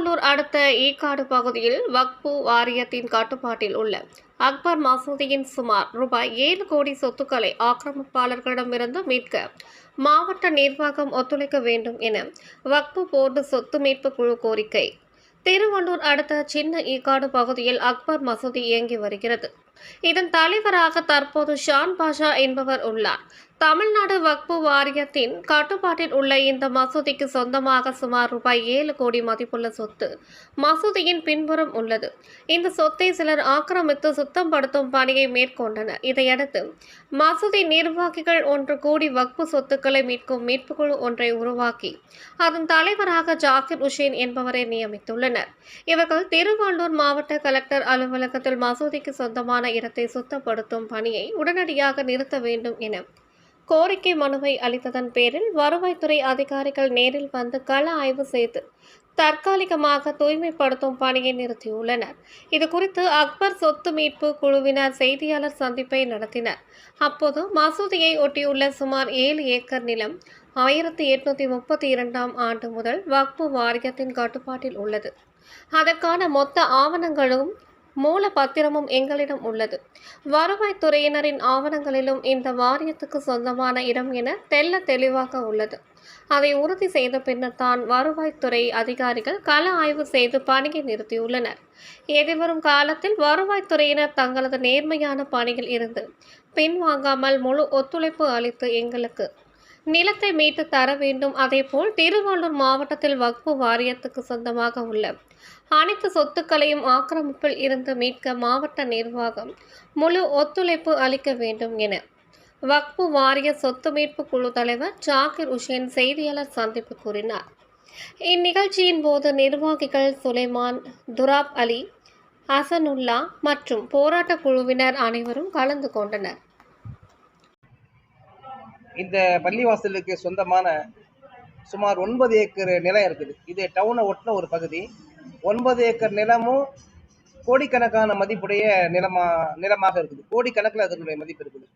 திருவள்ளூர் அடுத்த ஈக்காடு பகுதியில் வக்பு வாரியத்தின் கட்டுப்பாட்டில் உள்ள அக்பர் மசூதியின் சுமார் ரூபாய் ஏழு கோடி சொத்துக்களை ஆக்கிரமிப்பாளர்களிடமிருந்து மீட்க மாவட்ட நிர்வாகம் ஒத்துழைக்க வேண்டும் என வக்பு போர்டு சொத்து மீட்பு குழு கோரிக்கை. திருவள்ளூர் அடுத்த சின்ன ஈக்காடு பகுதியில் அக்பர் மசூதி இயங்கி வருகிறது. இதன் தலைவராக தற்போது ஷான் பாஷா என்பவர் உள்ளார். தமிழ்நாடு வக்பு வாரியத்தின் கட்டுப்பாட்டில் உள்ள இந்த மசூதிக்கு சொந்தமாக சுமார் ரூபாய் ஏழு கோடி மதிப்புள்ள சொத்து மசூதியின் பின்புறம் உள்ளது. இந்த சொத்தை சிலர் ஆக்கிரமித்து சுத்தம் படுத்தும் பணியை மேற்கொண்டனர். இதையடுத்து மசூதி நிர்வாகிகள் ஒன்று கூடி வக்பு சொத்துக்களை மீட்கும் மீட்புக்குழு ஒன்றை உருவாக்கி அதன் தலைவராக ஜாகிர் உஷேன் என்பவரை நியமித்துள்ளனர். இவர்கள் திருவள்ளூர் மாவட்ட கலெக்டர் அலுவலகத்தில் மசூதிக்கு சொந்தமான இடத்தை சுத்தப்படுத்தும் பணியை உடனடியாக நிறுத்த வேண்டும் என கோரிக்கை மனுவை அளித்ததன் பேரில் வருவாய்த்துறை அதிகாரிகள் நேரில் வந்து கள ஆய்வு செய்து தற்காலிகமாக தூய்மைப்படுத்தும் பணியை நிறுத்தியுள்ளனர். இது குறித்து அக்பர் சொத்து மீட்பு குழுவினர் செய்தியாளர் சந்திப்பை நடத்தினர். அப்போது மசூதியை ஒட்டியுள்ள சுமார் ஏழு ஏக்கர் நிலம் ஆயிரத்தி எட்நூத்தி முப்பத்தி இரண்டாம் ஆண்டு முதல் வக்பு வாரியத்தின் கட்டுப்பாட்டில் உள்ளது. அதற்கான மொத்த ஆவணங்களும் மூல பத்திரமும் எங்களிடம் உள்ளது. வருவாய்த்துறையினரின் ஆவணங்களிலும் இந்த வாரியத்துக்கு சொந்தமான இடம் என தெல்ல தெளிவாக உள்ளது. அதை உறுதி செய்த பின்னர் தான் வருவாய்த்துறை அதிகாரிகள் கள ஆய்வு செய்து பணியை நிறுத்தியுள்ளனர். எதிர்வரும் காலத்தில் வருவாய்த்துறையினர் தங்களது நேர்மையான பணியில் இருந்து பின்வாங்காமல் முழு ஒத்துழைப்பு அளித்து எங்களுக்கு நிலத்தை மீட்டு தர வேண்டும். அதேபோல் திருவள்ளூர் மாவட்டத்தில் வக்பு வாரியத்துக்கு சொந்தமாக உள்ள அனைத்து சொத்துக்களையும் ஆக்கிரமிப்பில் இருந்து மீட்க மாவட்ட நிர்வாகம் முழு ஒத்துழைப்பு அளிக்க வேண்டும் என வக்பு வாரிய சொத்து மீட்பு குழு தலைவர் ஜாகிர் உஷேன் செய்தியாளர் சந்திப்பு கூறினார். இந்நிகழ்ச்சியின் போது நிர்வாகிகள் சுலைமான் துராப் அலி ஹசனுல்லா மற்றும் போராட்ட குழுவினர் அனைவரும் கலந்து கொண்டனர். இந்த பள்ளிவாசலுக்கு சொந்தமான சுமார் ஒன்பது ஏக்கர் நிலம் இருக்குது. இது டவுனை ஒட்டின ஒரு பகுதி. ஒன்பது ஏக்கர் நிலமும் கோடிக்கணக்கான மதிப்புடைய நிலமா நிலமாக இருக்குது. கோடிக்கணக்கில் அதனுடைய மதிப்பு இருக்குது.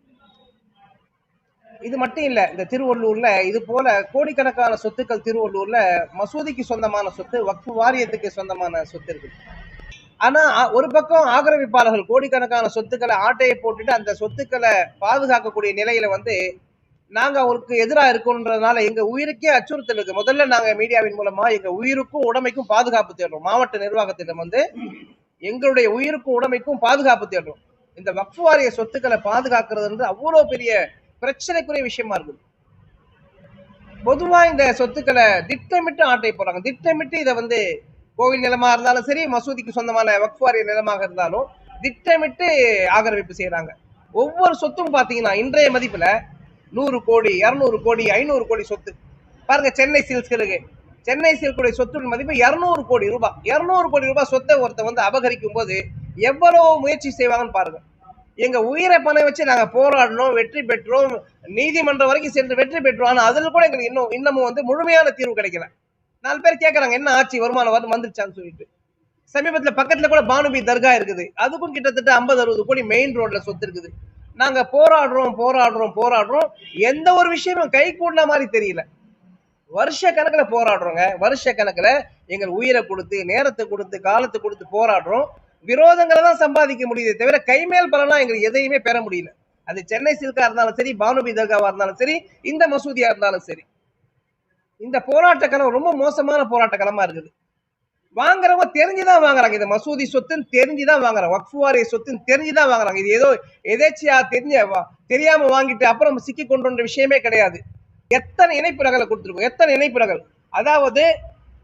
இது மட்டும் இல்லை இந்த திருவள்ளூர்ல இது போல கோடிக்கணக்கான சொத்துக்கள் திருவள்ளூர்ல மசூதிக்கு சொந்தமான சொத்து வக்ஃபு வாரியத்துக்கு சொந்தமான சொத்து இருக்குது. ஆனா ஒரு பக்கம் ஆக்கிரமிப்பாளர்கள் கோடிக்கணக்கான சொத்துக்களை ஆட்டையை போட்டுட்டு அந்த சொத்துக்களை பாதுகாக்கக்கூடிய நிலையில வந்து நாங்க அவருக்கு எதிராக இருக்கோன்றதுனால எங்க உயிருக்கே அச்சுறுத்தல் இருக்கு. முதல்ல நாங்க மீடியாவின் மூலமா எங்க உயிருக்கும் உடைமைக்கும் பாதுகாப்பு தேடுறோம். மாவட்ட நிர்வாகத்திடம் வந்து எங்களுடைய உயிருக்கும் உடைமைக்கும் பாதுகாப்பு தேடுறோம். இந்த வக்ஃபு வாரிய சொத்துக்களை பாதுகாக்கிறதுன்றது அவ்வளோ பெரிய பிரச்சனைக்குரிய விஷயமா இருக்குது. பொதுவா இந்த சொத்துக்களை திட்டமிட்டு ஆட்டை போடுறாங்க திட்டமிட்டு இதை வந்து கோவில் நிலமா இருந்தாலும் சரி மசூதிக்கு சொந்தமான வக்ஃபு வாரிய நிலமாக இருந்தாலும் திட்டமிட்டு ஆக்கிரமிப்பு செய்யறாங்க ஒவ்வொரு சொத்தும் பாத்தீங்கன்னா இன்றைய மதிப்புல நூறு கோடி இரநூறு கோடி ஐநூறு கோடி சொத்து. பாருங்க சென்னை சில்க்ஸ்களுக்கு சென்னை சில்குடைய சொத்து மதிப்பு இரநூறு கோடி ரூபாய் இரநூறு கோடி ரூபாய் சொத்தை ஒருத்தர் வந்து அபகரிக்கும் போது எவ்வளவு முயற்சி செய்வாங்கன்னு பாருங்க. எங்க உயிரை பணம் வச்சு நாங்க போராடணும் வெற்றி பெற்றோம் நீதிமன்றம் வரைக்கும் சென்று வெற்றி பெற்றோம். ஆனா அதுல கூட எங்களுக்கு இன்னும் இன்னமும் வந்து முழுமையான தீர்வு கிடைக்கல. நாலு பேர் கேட்கறாங்க என்ன ஆட்சி வருமானம் வந்து வந்துருச்சான்னு சொல்லிட்டு. சமீபத்துல பக்கத்துல கூட பானுபி தர்கா இருக்குது. அதுக்கும் கிட்டத்தட்ட ஐம்பது அறுபது கோடி மெயின் ரோட்ல சொத்து இருக்குது. நாங்க போராடுறோம் போராடுறோம் போராடுறோம். எந்த ஒரு விஷயமும் கை கூடின மாதிரி தெரியல. வருஷ கணக்குல போராடுறோங்க. வருஷ கணக்குல எங்கள் உயிரை கொடுத்து நேரத்தை கொடுத்து காலத்தை கொடுத்து போராடுறோம். விரோதங்களை தான் சம்பாதிக்க முடியுதே தவிர கைமேல் பலனா எங்களுக்கு எதையுமே பெற முடியல. அது சென்னை சில்கா இருந்தாலும் சரி பானுபி தர்காவா இருந்தாலும் சரி இந்த மசூதியா இருந்தாலும் சரி. இந்த போராட்ட களம் ரொம்ப மோசமான போராட்ட களமா இருக்குது. வாங்குறவங்க தெரிஞ்சுதான் வாங்குறாங்க. இது மசூதி சொத்துன்னு தெரிஞ்சுதான் வாங்குறாங்க. வக்ஃபு வாரிய சொத்துன்னு தெரிஞ்சுதான் வாங்குறாங்க. இது ஏதோ எதேச்சியா தெரிஞ்ச வா- தெரியாம வாங்கிட்டு அப்புறம் சிக்கி கொண்டுன்ற விஷயமே கிடையாது. எத்தனை இணைப்பு கொடுத்துருக்கோம்? எத்தனை இணைப்பு அதாவது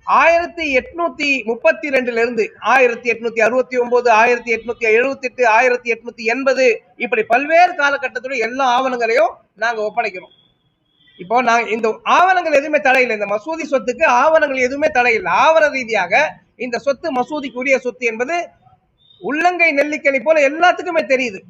ஆயிரத்தி எட்நூத்தி முப்பத்தி ரெண்டுல இருந்து ஆயிரத்தி எட்நூத்தி அறுபத்தி ஒன்பது ஆயிரத்தி எட்நூத்தி எழுபத்தி எட்டு ஆயிரத்தி எட்நூத்தி எண்பது இப்படி பல்வேறு காலகட்டத்திலும் எல்லா ஆவணங்களையும் நாங்க ஒப்படைக்கிறோம். இப்போ நான் இந்த ஆவணங்கள் எதுவுமே தடையில்லை. இந்த மசூதி சொத்துக்கு ஆவணங்கள் எதுவுமே தடையில்லை. ஆவண ரீதியாக இந்த சொத்து மசூதிக்குரிய சொத்து என்பது உள்ளங்கை நெல்லிக்கணி போல எல்லாத்துக்குமே தெரியுது.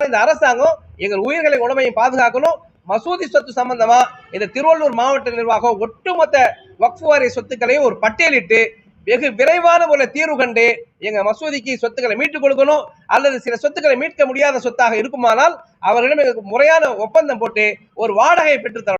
இந்த அரசாங்கம் எங்கள் உயிர்களை உடமையும் பாதுகாக்கணும். மசூதி சொத்து சம்பந்தமா இந்த திருவள்ளூர் மாவட்ட நிர்வாகம் ஒட்டுமொத்த வக்ஃபு வாரிய சொத்துக்களையும் ஒரு பட்டியலிட்டு வெகு விரைவான ஒரு தீர்வு கண்டு எங்க மசூதிக்கு சொத்துக்களை மீட்டுக் கொடுக்கணும். அல்லது சில சொத்துக்களை மீட்க முடியாத சொத்தாக இருக்குமானால் அவர்களிடம் எங்களுக்கு முறையான ஒப்பந்தம் போட்டு ஒரு வாடகையை பெற்றுத்தரணும்.